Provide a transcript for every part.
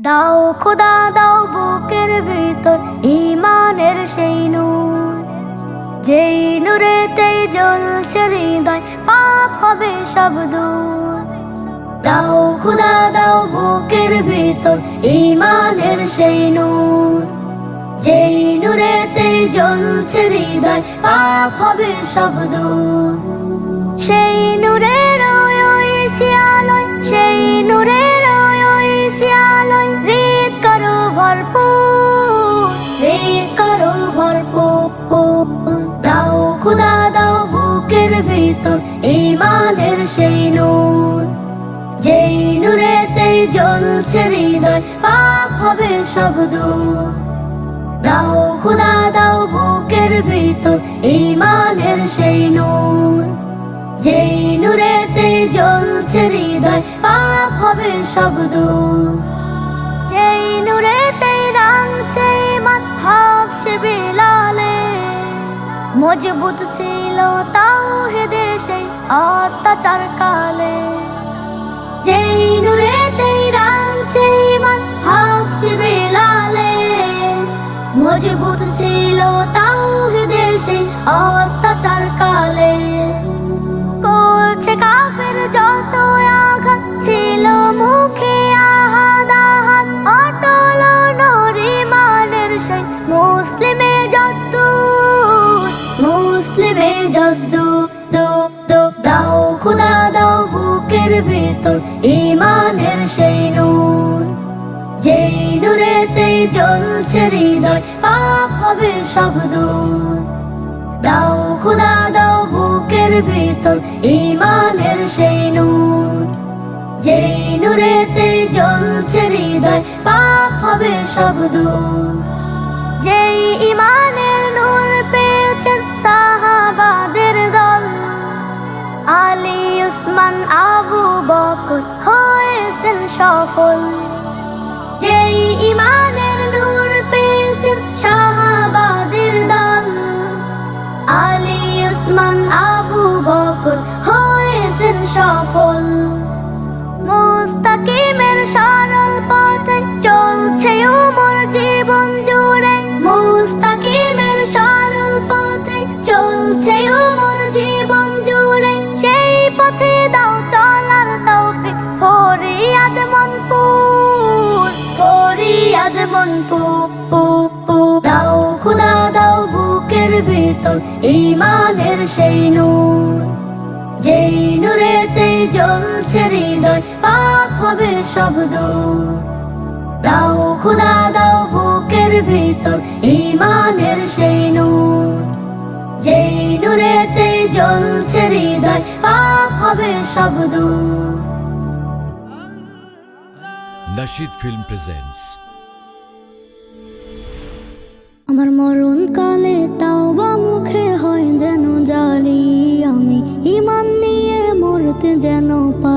দাও খোদা, দাও বুকের ভিতর ইমানের সেই নূর। যেই নূরেতেই জ্বলছে হৃদয়, পাপ হবে সব দূর। দাও খোদা, দাও বুকের ভিতর ইমানের সেই নূর। যেই নূরেতেই জ্বলছে হৃদয়, পাপ হবে সব দূর। সেই সেই নূর, যেই নূরেতেই জ্বলছে হৃদয়, পাপ হবে সব দাও দাও বুকের ভিতর সেই নূর, যেই নূরেতে জ্বলছে হৃদয়, পাপ হবে সব যেই নূরেতে রাঙছে ইমান হাফসে বিলালে, মজবুত ছিল তাও দেশে অত্যাচার কালে যেই নূরেতে রাঙছে ইমান হাফসে বিলালে। মজবুত ছিল তাও দেশে অত্যাচার কালে সব দূর যেই ইমানের নূর পেয়েছেন সাহাবাদের দল আলী উসমান আবু বকর হয়েছেন সফল। যেই নূরেতে জ্বলছে হৃদয় পাপ হবে সব দাও খুদা দাও বুকের ভিতর ইমানের সেই নূর। যেই নূরেতে জ্বলছে হৃদয় পাপ হবে সব Nashid Film presents আমার মরণ কালে তাও যেন পারি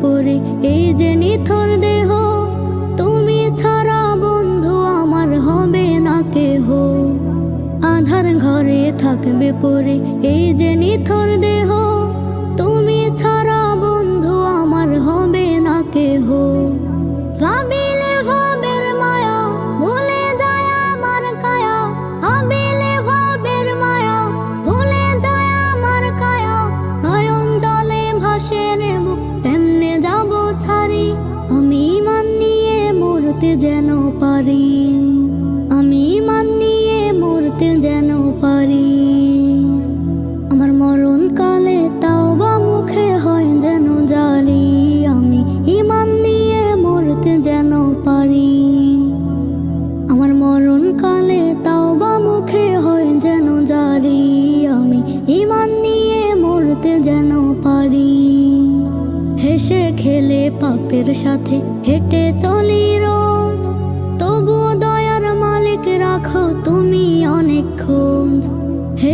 পরে এই যে নিথর দেহ, তুমি ছাড়া বন্ধু আমার হবে না কেহ। আধার ঘরে থাকবে পড়ে, এই যে নিথর দেহ, তুমি ছাড়া বন্ধু আমার হবে না কেহ।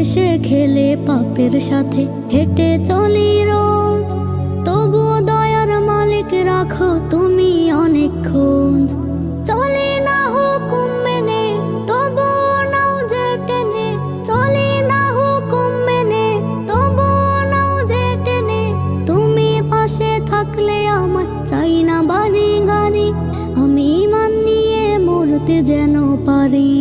হেসে খেলে পাপের সাথে হেঁটে চলি রোজ। তবুও দয়ার মালিক রাখো তুমি অনেক খোঁজ। চলি না হুকুম মেনে, তবুও নাও যে টেনে। চলি না হুকুম মেনে, তবুও নাও যে টেনে। তুমি পাশে থাকলে আমার চাই না বাড়ি গাড়ি। আমি মান নিয়ে মরতে যেন পারি।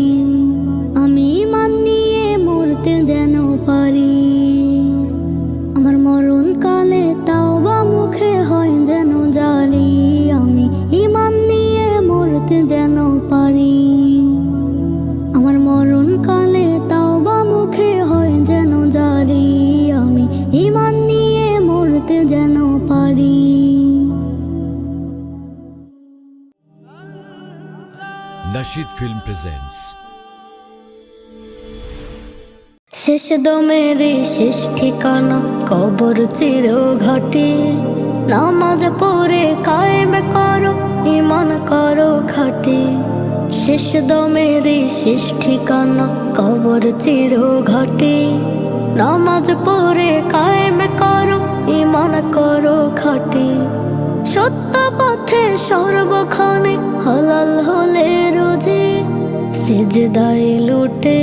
Nashid Film presents. শেষ দমের শেষ ঠিকানা, কবর চির ঘাটে নামাজ পড়ে কায়েম করো ইমান করো খাটে শেষ দমের শেষ ঠিকানা, কবর চির ঘাটে নামাজ পড়ে কায়েম করো ইমান করো খাটে সত্য পথে সর্বক্ষণে হলাল হলে রোজে সিজদাই লুটে,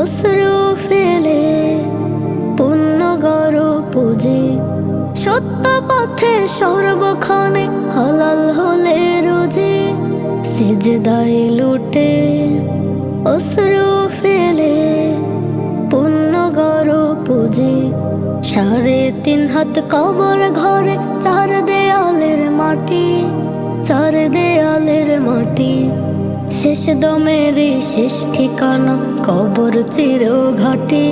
অশ্রু ফেলে, পুণ্য গর পুজে। সত্য পথে সর্বক্ষণে হলাল হলে রোজে সিজদাই লুটে, অশ্রু ফেলে, পুণ্য গর পুজে। সাড়ে তিন হাত কবর ঘরে, চার দেয়ালের মাটি, চার দেয়ালের মাটি। শেষ দমের শেষ ঠিকানা কবর চির ঘাটে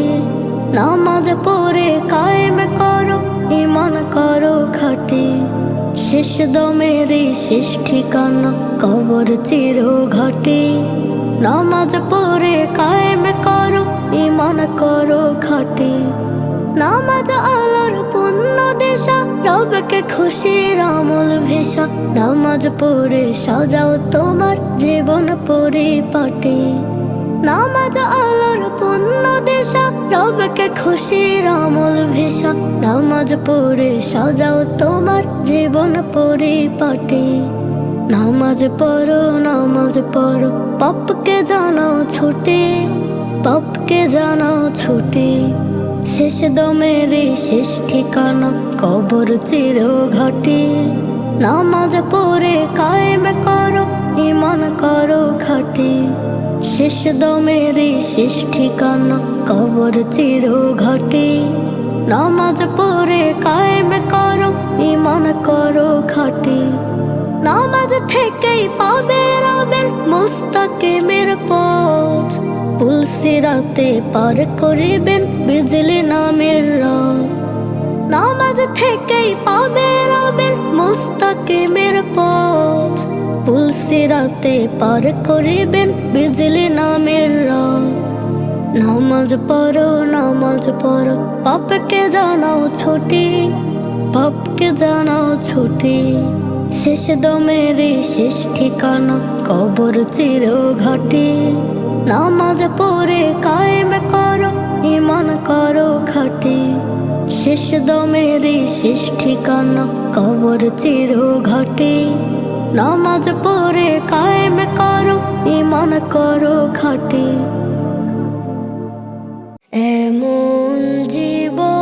নামাজ পড়ে কায়েম করো ইমান করো খাটে শেষ দমের শেষ ঠিকানা কবর চির ঘাটে নামাজ পড়ে কায়েম করো ইমান করো খাটে নামাজ আলোর পুণ্য দেশা, রবকে খুশির আমল ভেসা নামাজ পড়ে সাজাও তোমার জীবন পরিপাটে। নামাজ আলোর পুণ্য দেশা, রবকে খুশির আমল ভেসা নামাজ পড়ে সাজাও তোমার জীবন পরিপাটে। নামাজ পড়ো নামাজ পড়ো, পাপকে জানাও ছুটে, পাপকে জানাও ছুটে। শেষ দমের শেষ ঠিকানা, কবর চির ঘাটে নামাজ পড়ে কায়েম করো ইমান করো খাটে শেষ দমের শেষ ঠিকানা, কবর চির ঘাটে নামাজ পড়ে কায়েম করো ইমান করো খাটে নামাজ থেকেই পাবে রবের মুস্তাকিমের পথ। পুলসিরাতে পার করিবেন বিজলি নামের রাত নামাজ থেকেই পাবে রবের মুস্তাকিমের পথ। পুলসিরাতে পার করিবেন বিজলি নামের রাত নামাজ পড়ো নামাজ পড়ো পাপকে জানাও ছুটি পাপকে জানাও ছুটি। শেষ দমের শেষ ঠিকানা, কবর চির ঘাটে নামাজ পড়ে কায়েম করো ইমান করো খাটে শেষ দমের শেষ ঠিকানা কবর চির ঘাটে নামাজ পড়ে কায়েম করো ইমান করো খাটে এমন জীবন